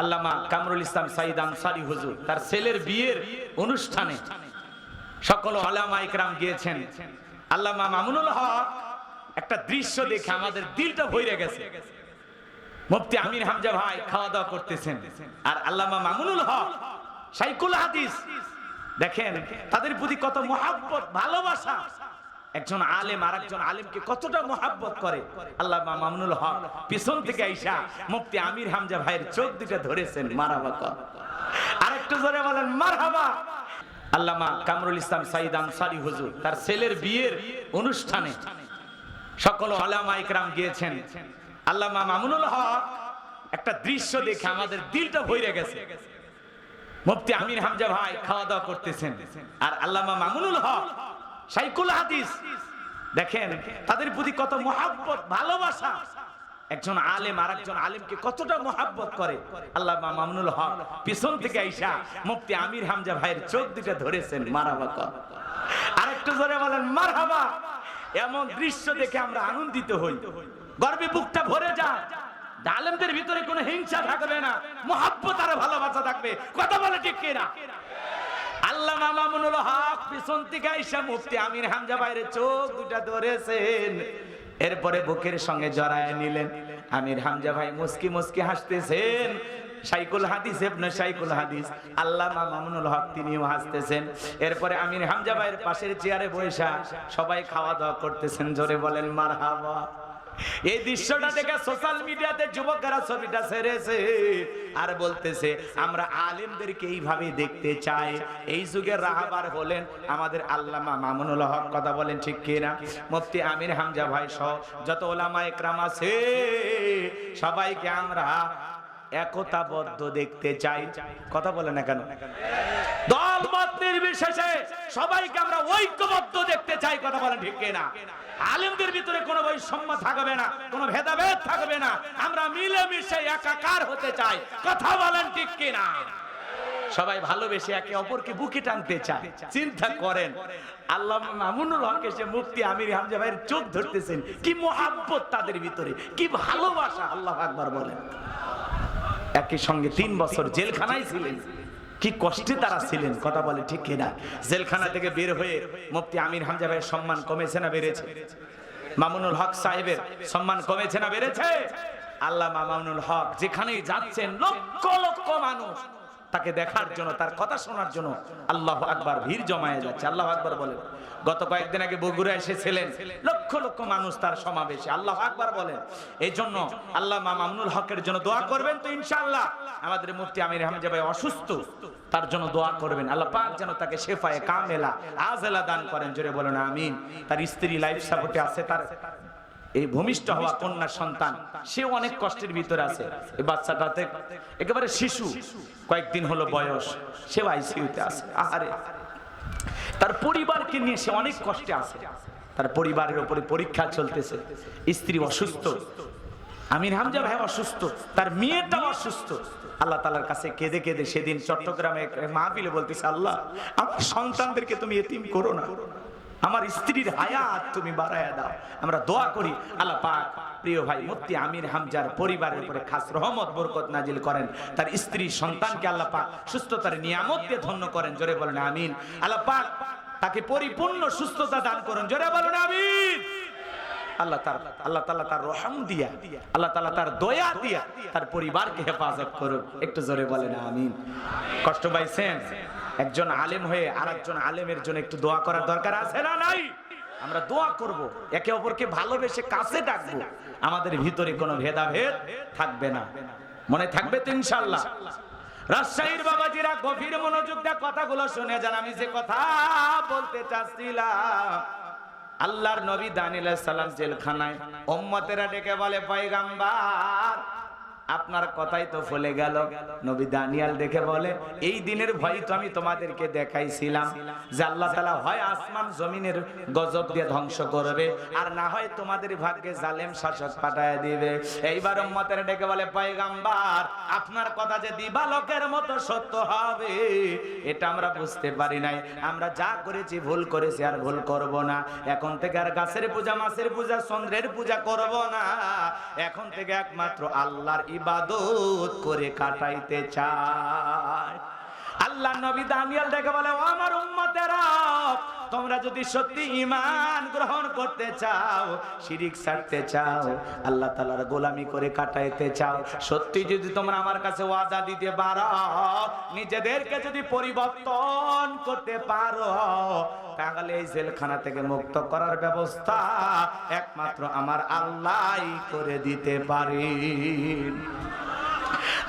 আল্লামা কামরুল ইসলাম সাইদ আনসারি হুজুর, তার ছেলের বিয়ের অনুষ্ঠানে সকল আলামা ইকরাম গিয়েছেন। আল্লামা মামুনুল হক একটা দৃশ্য দেখে আমাদের দিলটা ভরে গেছে। মুফতি আমির হামজা ভাই খাওয়া দাওয়া করতেছেন। আর আল্লামা মামুনুল হক সাইকুল হাদিস, দেখেন তাদের প্রতি কত মহাব্বত, ভালোবাসা। একজন আলেম আর একজন আলেমকে কতটা মহাব্বত করে? আল্লাহ মামুনুল হক পিছন থেকে আইসা মুফতি আমির হামজা ভাইয়ের চোখ দুটা ধরেছেন মারাবা কর। আরেকটু জোরে বলেন, মারহাবা। আল্লামা কামরুল ইসলাম সাইদ আনসারি হুজুর, তার ছেলের বিয়ের অনুষ্ঠানে সকল আলামা ইকরাম গিয়েছেন। আল্লামা মামুনুল হক একটা দৃশ্য দেখে আমাদের দিলটা ভরে গেছে। মুফতি আমির হামজা ভাই খাওয়া দাওয়া করতেছেন। আর আল্লামা মামুনুল হক সাইকুল হাদিস। দেখেন, তাদের প্রতি কত মহাব্বত, ভালোবাসা। একজন আলেম আর একজন আলেমকে কতটা মহাব্বত করে। আল্লাহ মামুনুল হক পিছন থেকে আইসা মুফতি আমির হামজা ভাইয়ের চোখ দুটা ধরেছেন মারাবা কর। আরেকটু জোরে বলেন, মারহাবা। এমন দৃশ্য দেখে আমরা আনন্দিত হই। গর্বে বুকটা ভরে যায় আলেমদের ভিতরে কোনো হিংসা থাকবে না। মহাব্বত আর ভালোবাসা থাকবে। কথা বলে ঠিক কিনা? আল্লাহ মামুনুল হক পিছন থেকে আইসা মুফতি আমির হামজা বাইরে চোখ দুটা ধরেছেন। এরপরে বুকের সঙ্গে জড়ায় নিলেন। আমির হামজা ভাই মুস্কি মুস্কি হাসতেছেন। সাইকুল হাদিস ইবনে সাইকুল হাদিস। আল্লামা মামুনুল হক তিনিও হাসতেছেন। এরপরে আমির হামজা ভাইয়ের পাশের চেয়ারে বসা সবাই খাওয়া দাওয়া করতেছেন। জোরে বলেন, মারহাবা। এই দৃশ্যটা দেখে সোশ্যাল মিডিয়াতে যুবকেরা ছবিটা ছেড়েছে আর বলতেছে, আমরা আলেমদেরকে এইভাবে দেখতে চাই। এই যুগের রাহাবার হলেন আমাদের আল্লামা মামুনুল হক, কথা বলেন ঠিক কিনা? মুফতি আমির হামজা ভাই সহ যত ওলামা একরাম আছে, সবাইকে আমরা একতাবদ্ধ দেখতে চাই। কথা বলে না কেন? নির্বিশেষে সবাইকে আমরা ঐক্যবদ্ধ দেখতে চাই, কথা বলেন ঠিক আলেমদের ভিতরে কোনো বৈষম্য থাকবে না, কোনো ভেদাভেদ থাকবে না। আমরা মিলেমিশে একাকার হতে চাই, কথা বলেন ঠিক সবাই ভালোবেসে একে অপরকে বুকে টানতে চায়, চিন্তা করেন। আল্লাহ মামুনুল হক এসে মুফতি আমির হামজা ভাইয়ের চোখ ধরতেছেন, কি মহাব্বত তাদের ভিতরে, কি ভালোবাসা, আল্লাহ আকবার বলেন। একই সঙ্গে তিন বছর জেলখানায় ছিলেন। কি কষ্টে তারা ছিলেন? কথা বলে ঠিক কিনা? জেলখানা থেকে বের হয়ে মুফতি আমির হামজা ভাইয়ের সম্মান কমেছে না বেড়েছে? মামুনুল হক সাহেবের সম্মান কমেছে না বেড়েছে? আল্লাহ মামুনুল হক যেখানেই যাচ্ছেন, লক্ষ লক্ষ মানুষ তাকে দেখার জন্য, তার কথা শোনার জন্য আল্লাহ আকবার ভিড় জমায়ে যাচ্ছে। আল্লাহ আকবার বলেন। গত কয়েকদিন আগে বগুড়া এসেছিলেন, লক্ষ লক্ষ মানুষ তার সমাবেশে। আল্লাহ আকবার বলেন। এই জন্য আল্লাহ মামুনুল হকের জন্য দোয়া করবেন তো ইনশাআল্লাহ। আমাদের মুফতি আমির হামজা ভাই অসুস্থ, তার জন্য দোয়া করবেন। আল্লাহ পাক যেন তাকে শেফায়ে কামেলা, আজেলা দান করেন। জোরে বলেন, আমিন। তার স্ত্রী লাইফ সাপোর্টে আছে, তার এই ভূমিষ্ঠ হওয়া কন্যা সন্তান, সেও অনেক কষ্টের ভিতরে আছে। এই বাচ্চাটাতে একেবারে শিশু, কয়েকদিন হলো বয়স, সেও আইসিইউতে আছে। আহারে। তার পরিবারকে নিয়ে সে অনেক কষ্টে আছে। তার পরিবারের উপরে পরীক্ষা চলতেছে। স্ত্রী অসুস্থ। আমির হামজা ভাই অসুস্থ। তার মেয়েটাও অসুস্থ। আল্লাহ তালার কাছে কেঁদে কেঁদে সেদিন চট্টগ্রামে মাহফিলে বলতেছে, আল্লাহ, আমার সন্তানদেরকে তুমি এতিম করো না। আমার স্ত্রীর হায়াত তুমি বাড়ায়া দাও। আমরা দোয়া করি, আল্লাহ পাক প্রিয় ভাই মুফতি আমির হামজার পরিবারের উপরে খাস রহমত, বরকত নাজিল করেন। তার স্ত্রী সন্তানকে আল্লাহ পাক সুস্থতার নিয়ামত দিয়ে ধন্য করেন। জোরে বলেন আমিন। আল্লাহ পাক তাকে পরিপূর্ণ সুস্থতা দান করেন। জোরে বলেন আমিন। আল্লাহ তার, আল্লাহ তাআলা তার রহম দিয়া, আল্লাহ তাআলা তার দয়া দিয়া তার পরিবারকে হেফাজত করুন একটু জোরে বলেন আমিন। কষ্ট পাইছেন? একজন আলেম হয়ে আর একজন আলেমের জন্য একটু দোয়া করার দরকার আছে না নাই? আমরা দোয়া করব, একে অপরকে ভালোবেসে কাছে ডাকবো। আমাদের ভিতরে কোনো ভেদাভেদ থাকবে না। মনে থাকবে তো ইনশাল্লাহ রাজশাহীর বাবাজিরা গভীর মনোযোগ দিয়ে কথাগুলো শুনে যান। আমি যে কথা বলতে চাচ্ছিলাম, আল্লাহর নবী দানিল সালাম জেলখানায় ওম্মতেরা ডেকে বলে, পয়গাম্বার আপনার কথাই তো ফলে গেল। নবী দানিয়াল দেখে বলে, এই দিনের ভয় তো আমি তোমাদেরকে দেখাইছিলাম যে আল্লাহ তালা হয় আসমান জমিনের গজব দিয়ে ধ্বংস করবে আর না হয় তোমাদের ভাগ্যে জালেম শাসক পাঠায় দিবে। এইবার উম্মতের ডেকে বলে, পয়গাম্বার, আপনার কথা যে দিবালকের মতো সত্য হবে, এটা আমরা বুঝতে পারি নাই। আমরা যা করেছি ভুল করেছি আর ভুল করব না। এখন থেকে আর গাছের পূজা, মাছের পূজা, চন্দ্রের পূজা করব না। এখন থেকে একমাত্র আল্লাহর ইবাদত করে কাটাইতে চায়। আল্লাহ নবী দানিয়াল দেখে বলে ও যদি সত্যি ঈমান গ্রহণ করতে চাও, শিরিক ছাড়তে চাও, আল্লাহ তাআলার গোলামি করে কাটাইতে চাও, সত্যি যদি তোমরা আমার কাছে ওয়াদা দিতে পারো, নিজেদেরকে যদি পরিবর্তন করতে পারো, তাহলে এই জেলখানা থেকে মুক্ত করার ব্যবস্থা একমাত্র আমার আল্লাহই করে দিতে পারি।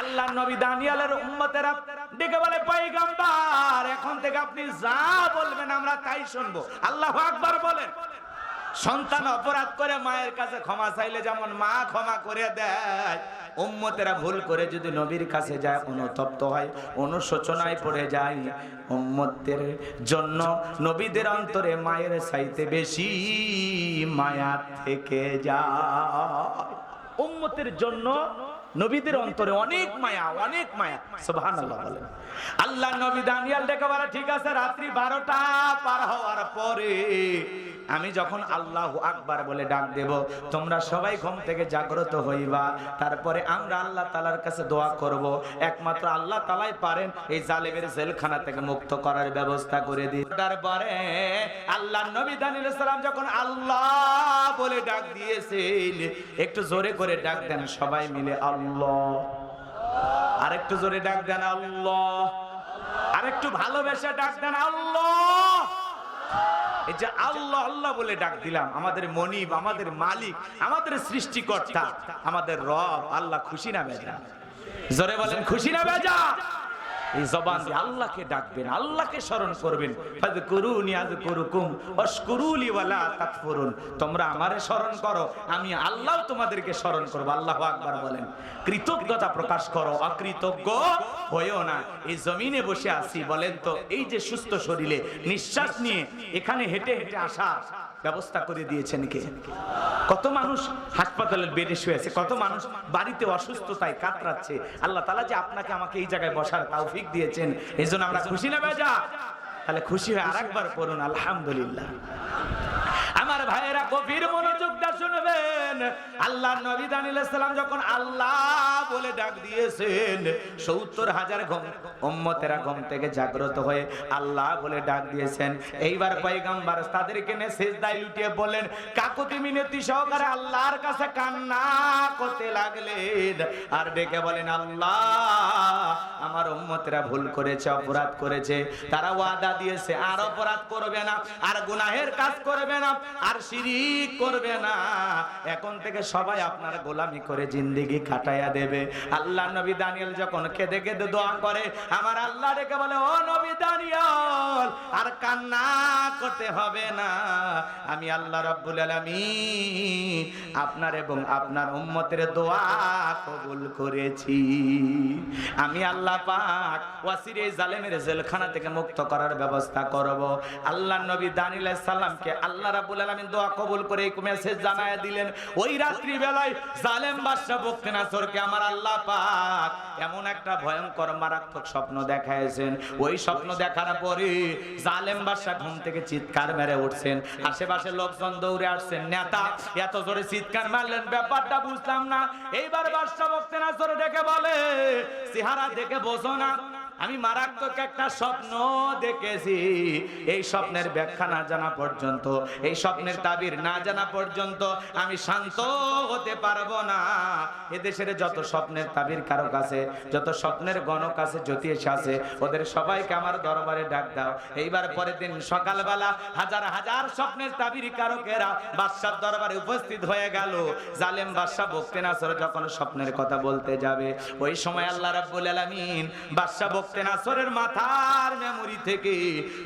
আল্লাহ নবী দানিয়ালের উম্মতেরা ডেকে বলে, পয়গম্বর, এখন থেকে আপনি যা বলবেন আমরা তাই শুনব। আল্লাহ আকবার বলেন। সন্তান অপরাধ করে মায়ের কাছে ক্ষমা চাইলে যেমন মা ক্ষমা করে দেয়, উম্মতেরা ভুল করে যদি নবীর কাছে যায়, অনুতপ্ত হয়, অনুশোচনায় পড়ে যায়। উম্মতের জন্য নবীদের অন্তরে মায়ের চাইতে বেশি মায়া থেকে যায়। উম্মতের জন্য নবীদের অন্তরে অনেক মায়া অনেক মায়া। সুবহানাল্লাহ বলেন। আল্লাহ নবী দানিয়াল ডেকে বলে, ঠিক আছে, রাত্রি বারোটা পার হওয়ার পরে আমি যখন আল্লাহ আকবার বলে ডাক দেব, তোমরা সবাই ঘুম থেকে জাগ্রত হইবা। তারপরে আমরা আল্লাহ তালার কাছে দোয়া করব। একমাত্র আল্লাহ তালাই পারেন এই জালেমের জেলখানা থেকে মুক্ত করার ব্যবস্থা করে দিই তারপরে আল্লাহ নবী দানিয়াল সালাম যখন আল্লাহ বলে ডাক দিয়েছেন, একটু জোরে করে ডাক দেন সবাই মিলে আল্লাহ। আরেকটু জোরে ডাক দেন আল্লাহ। আরেকটু ভালোবেসে ডাক দেন আল্লাহ। এই যে আল্লাহ আল্লাহ বলে ডাক দিলাম, আমাদের মনিব, আমাদের মালিক, আমাদের সৃষ্টিকর্তা, আমাদের রব, আল্লাহ খুশি না বেজা? জোরে বলেন, খুশি না বেজা? এই জবান দিয়ে আল্লাহকে ডাকবেন, আল্লাহকে স্মরণ করবেন। তোমরা আমারে স্মরণ করো, আমি আল্লাহ তোমাদেরকে স্মরণ করব। আল্লাহু বলেন। কৃতজ্ঞতা প্রকাশ করো, অকৃতজ্ঞ হয়েও না। এই জমিনে বসে আছি, বলেন তো, এই যে সুস্থ শরীরে নিঃশ্বাস নিয়ে এখানে হেঁটে হেঁটে আসা ব্যবস্থা করে দিয়েছেন কে? কত মানুষ হাসপাতালের বেডে শুয়ে আছে, কত মানুষ বাড়িতে অসুস্থতায় কাতরাচ্ছে। আল্লাহ তালা যে আপনাকে আমাকে এই জায়গায় বসার তৌফিক দিয়েছেন এই জন্য আমরা খুশি না বেজা তাহলে খুশি হয়ে আর একবার পড়ুন, আলহামদুলিল্লাহ। আমার ভাইয়েরা গভীর মনোযোগ দিয়ে আল্লাহ নবী দানিল সালাম যখন আল্লাহ বলে ডাক দিয়েছেন, সত্তর হাজার ঘুম, উম্মতেরা ঘুম থেকে জাগ্রত হয়ে আল্লাহ বলে ডাক দিয়েছেন। এইবার পয়গাম্বার তাদেরকে নিয়ে সেজদায় লুটিয়ে বললেন, কাকুতি মিনতি সহকারে আল্লাহর কাছে কান্না করতে লাগলেন। আর ডেকে বলেন, আল্লাহ, আমার উম্মতেরা ভুল করেছে, অপরাধ করেছে। তারা ওয়াদা দিয়েছে, আর অপরাধ করবে না, আর গুনাহের কাজ করবে না, আর শিরিক করবে না। এখন থেকে সবাই আপনার গোলামি করে জিন্দেগি কাটাইয়া দেবে। আল্লাহ নবী দানিয়েল যখন কেঁদে কেঁদে দোয়া করে, আমার আল্লাহ ডেকে বলে, ও নবী দানিয়েল, আর কান্না করতে হবে না। আমি আল্লাহ রাব্বুল আলামিন আপনার এবং আপনার উম্মতের দোয়া কবুল করেছি। আমি আল্লাহ পাক ওয়াসির এই জালেমের জেলখানা থেকে মুক্ত করার ব্যবস্থা করব। আল্লাহ নবী দানিল সাল্লামকে আল্লাহ রাব্বুল আলামিন দোয়া কবুল করে এই মেসেজ জানায় দিলেন। ওই রাত্রি বেলায় জালেম বাদশা বক্তেনাসরকে আমার আল্লাহ পাক এমন একটা ভয়ঙ্কর মারাত্মক স্বপ্ন দেখাইছেন। ওই স্বপ্ন দেখার পরে জালেম বাদশা ঘুম থেকে চিৎকার মেরে উঠছেন। আশেপাশে লোকজন দৌড়ে আসছেন, নেতা, এত জোরে চিৎকার মারলেন, ব্যাপারটা বুঝলাম না। এইবার বাদশা বক্তেনাসর ডেকে বলে, চেহারা দেখে বোঝো না। আমি মারাত্মক একটা স্বপ্ন দেখেছি। এই স্বপ্নের ব্যাখ্যা না জানা পর্যন্ত, এই স্বপ্নের তাবির না জানা পর্যন্ত আমি শান্ত হতে পারব না। এদেশের যত স্বপ্নের তাবির কারও কাছে যত স্বপ্নের গণক আছে, জ্যোতিষ আছে, ওদের সবাইকে আমার দরবারে ডাক দাও। এইবার পরের দিন সকালবেলা হাজার হাজার স্বপ্নের তাবির কারকেরা বাদশার দরবারে উপস্থিত হয়ে গেল। জালেম বাদশাহ বকতে নাসর যখন স্বপ্নের কথা বলতে যাবে, ওই সময় আল্লাহ রাব্বুল আলামিন বাদশাহ বকতে নাসরের মাথার মেমোরি থেকে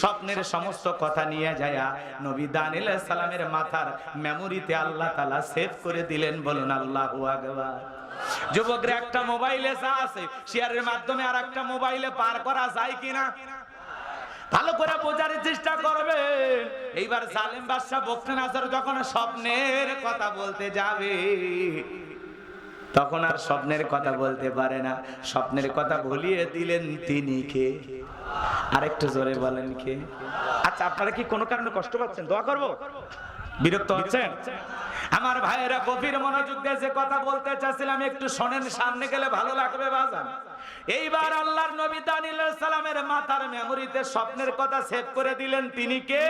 স্বপ্নের সমস্ত কথা নিয়ে যায় নবী দানিল সালামের মাথার মেমোরিতে আল্লাহ তাআলা সেভ করে দিলেন, বলুন আল্লাহু আকবার। যুবকরা, একটা মোবাইলে যা আছে শেয়ারের মাধ্যমে আর একটা মোবাইলে পার করা যায় কিনা? ভালো করে বোঝার চেষ্টা করবে এইবার সালেম বাদশাহ বক্তেন আসার যখন স্বপ্নের কথা বলতে যাবে তখন আর স্বপ্নের কথা বলতে পারে না। স্বপ্নের কথা ভুলিয়ে দিলেন তিনি কে? আরেকটু জোরে বলেন কে? আচ্ছা আপনারা কি কোনো কারণে কষ্ট পাচ্ছেন? দোয়া করব? বিরক্ত হচ্ছেন? আমার ভাইয়েরা গভীর মনোযোগ দিয়ে যে কথা বলতে চাচ্ছিলাম, একটু শোনেন, সামনে গেলে ভালো লাগবে বাজান। এইবার আল্লাহর নবী দানিল সালামের মাথার মেমোরিতে স্বপ্নের কথা সেভ করে দিলেন তিনি কে?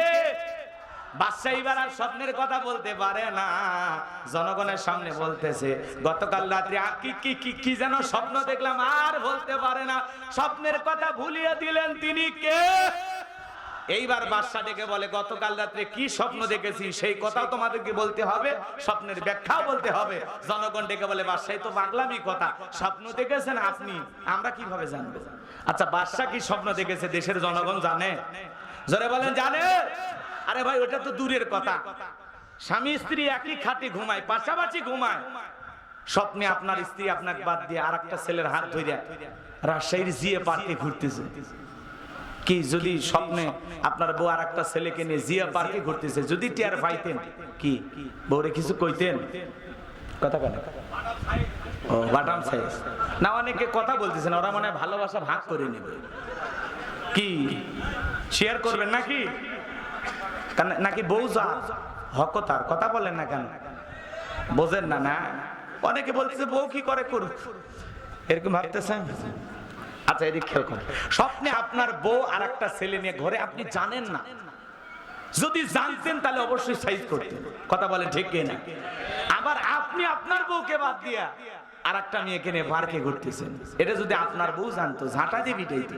বাদশাহ এবার আর স্বপ্নের কথা বলতে পারে না। জনগণের সামনে বলতেছে গতকাল রাত্রে কি কি কি কি যেন স্বপ্ন দেখলাম আর বলতে পারে না। স্বপ্নের কথা ভুলিয়ে দিলেন তিনি কে? এইবার বাদশা ডেকে বলে গতকাল রাত্রে কি স্বপ্ন দেখেছি? সেই কথাও তোমাদেরকে বলতে হবে স্বপ্নের ব্যাখ্যাও বলতে হবে। জনগণ ডেকে বলে বাদশাহ তো পাগলামি কথা। স্বপ্ন দেখেছেন আপনি আমরা কীভাবে জানব? আচ্ছা বাদশা কি স্বপ্ন দেখেছে? দেশের জনগণ জানে। জোরে বলেন জানে। আরে ভাই, ওটা তো দূরের কথা। স্বামী, স্ত্রী একই খাটে ঘুমায়, পাশাপাশি ঘুমায়। স্বপ্নে আপনার স্ত্রী আপনাকে বাদ দিয়ে আর একটা ছেলের হাত ধরিয়া রাজশাহীর জিয়ে পার্কে ঘুরতেছে। কি যদি স্বপ্নে আপনার বউ আর একটা ছেলেকে নিয়ে জিয়া পার্কে ঘুরতেছে, যদি টিয়ার পাইতেন কি? বউরে কিছু কইতেন? কথা কেন ও বাটাম সাইজ। না, অনেকে কথা বলতেছেন ওরা মনে ভালোবাসা ভাগ করে নেবে। কি? শেয়ার করবেন নাকি? নাকি বউ হকতার কথা বলেন না কেন? বোঝেন না না? অনেকে বলতেছে, বউ কি করে করুক এরকম ভাবতেছেন? আচ্ছা এদিক খেয়াল করেন। স্বপ্নে আপনার বউ আর একটা ছেলে নিয়ে ঘরে, আপনি জানেন না। যদি জানতেন, তাহলে অবশ্যই সাইজ করতেন। কথা বলে ঠিক না আবার আপনি আপনার বউকে বাদ দিয়া আর একটা মেয়েকে নিয়ে পার্কে ঘুরতেছেন। এটা যদি আপনার বউ জানতো, ঝাঁটা দেবি বিটাইতো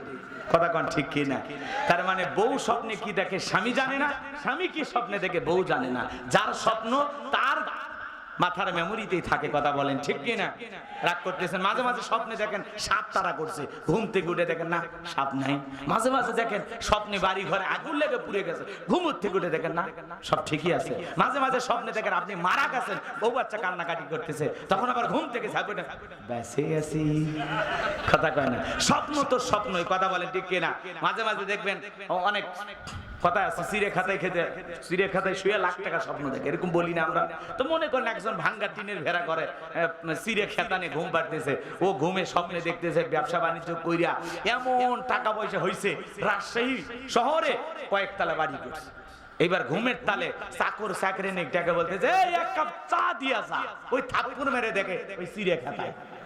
কথা কন ঠিক কি না? তার মানে বউ স্বপ্নে কি দেখে, স্বামী জানে না? স্বামী কি স্বপ্নে দেখে, বউ জানে না। যার স্বপ্ন, তার মাথার মেমোরিতেই থাকে কথা বলেন, ঠিক কি না রাগ করতেছেন, মাঝে মাঝে স্বপ্নে দেখেন সাপ তারা করছে, ঘুম থেকে উঠে দেখেন, না, সাপ নাই। মাঝে মাঝে দেখেন স্বপ্নে বাড়ি ঘরে আগুন লেগে পুড়ে গেছে ঘুমুর থেকে উঠে দেখেন, না, সব ঠিকই আছে। মাঝে মাঝে স্বপ্নে দেখেন আপনি মারা গেছেন, বউ বাচ্চা কান্নাকাটি করতেছে, তখন আবার ঘুম থেকে ঝাঁকুটে বেসে আছি। কথা কয় না, স্বপ্ন তো স্বপ্নই, কথা বলেন, ঠিক কিনা? মাঝে মাঝে দেখবেন, অনেক কথা আছে, সিরে খাতায় খেতে, সিরে খাতায় শুয়ে লাখ টাকা স্বপ্ন দেখে, এরকম বলি না আমরা। তো মনে করেন একজন ভাঙ্গা টিনের ভেড়া করে সিরে খেতানে ঘুম পাড়তেছে। ও ঘুমে স্বপ্নে দেখতেছে, ব্যবসা বাণিজ্য কইরা এমন টাকা পয়সা হয়েছে রাজশাহী শহরে কয়েকতলা বাড়ি করছে। এবার ঘুমের তালে চাকর চাকরি নেকটাকে বলতেছে এক কাপ চা দিয়া যা। ওই থাকুর মেরে দেখে ওই সিরে খাতায়।